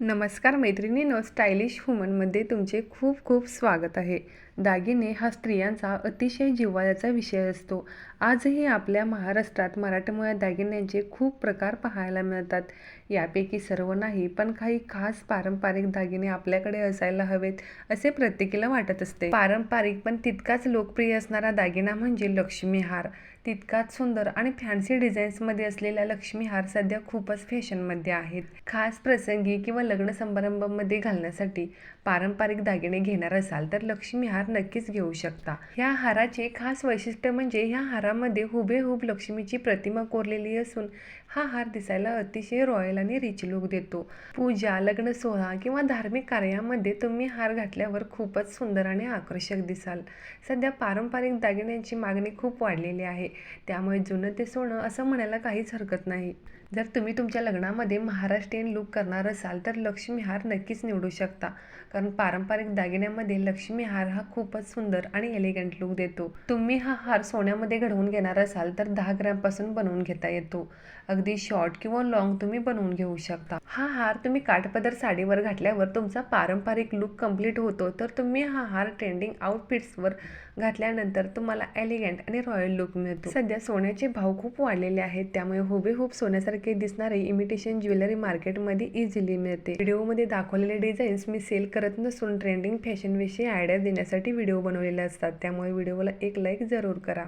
नमस्कार मैत्रिणीनो स्टायलिश वुमनमध्ये तुमचे खूप खूप स्वागत आहे. दागिने हा स्त्रियांचा अतिशय जिव्हाळ्याचा विषय असतो. आजही आपल्या महाराष्ट्रात मराठमोळ्या दागिन्यांचे खूप प्रकार पाहायला मिळतात. यापैकी सर्व नाही पण काही खास पारंपरिक दागिने आपल्याकडे असायला हवेत असे प्रत्येकीला वाटत असते. पारंपरिक पण तितकाच लोकप्रिय असणारा दागिना म्हणजे लक्ष्मीहार तितकाच सुंदर आणि फॅन्सी डिझाईन्समध्ये असलेला लक्ष्मीहार सध्या खूपच फॅशनमध्ये आहेत. खास प्रसंगी किंवा लग्न समारंभामध्ये घालण्यासाठी पारंपरिक दागिने घेणार असाल तर लक्ष्मी हार नक्कीच घेऊ शकता. ह्या हाराचे खास वैशिष्ट्य म्हणजे ह्या हारामध्ये हुबेहूब लक्ष्मीची प्रतिमा कोरलेली असून हा हार दिसायला अतिशय रॉयल आणि रिच लुक देतो. पूजा लग्न सोहळा किंवा धार्मिक कार्यामध्ये तुम्ही हार घातल्यावर खूपच सुंदर आणि आकर्षक दिसाल. सध्या पारंपरिक दागिन्यांची मागणी खूप वाढलेली आहे. त्यामुळे जुनं ते सोनं असं म्हणायला काहीच हरकत नाही. जर तुम्ही तुमच्या लग्नामध्ये महाराष्ट्रीयन लुक करणार असाल तर लक्ष्मी हार नक्कीच निवडू शकता. कारण पारंपरिक दागिन्यामध्ये लक्ष्मी हार हा खूपच सुंदर आणि एलिगंट लुक देतो. तुम्ही हा हार सोन्यामध्ये घडवून घेणार असाल तर दहा ग्रॅमपासून बनवून घेता येतो. अगदी शॉर्ट किंवा लॉंग तुम्ही बनवून घेऊ शकता. हा हार तुम्ही काठपदर साडीवर घातल्यावर तुमचा पारंपरिक लुक कंप्लीट होतो. तर तुम्ही हा हार ट्रेंडिंग आउटफिट्सवर घातल्यानंतर तुम्हाला एलिगंट आणि रॉयल लुक मिळतो. सध्या सोन्याचे भाव खूप वाढलेले आहेत. त्यामुळे हुबेहूब सोन्यासारखे दिसणारे इमिटेशन ज्वेलरी मार्केटमध्ये इझिली मिळते. व्हिडिओमध्ये दाखवलेले डिझाईन्स मी सेल करत नसून ट्रेंडिंग फॅशनविषयी आयडिया देण्यासाठी व्हिडिओ बनवलेले असतात. त्यामुळे व्हिडिओला एक लाईक जरूर करा.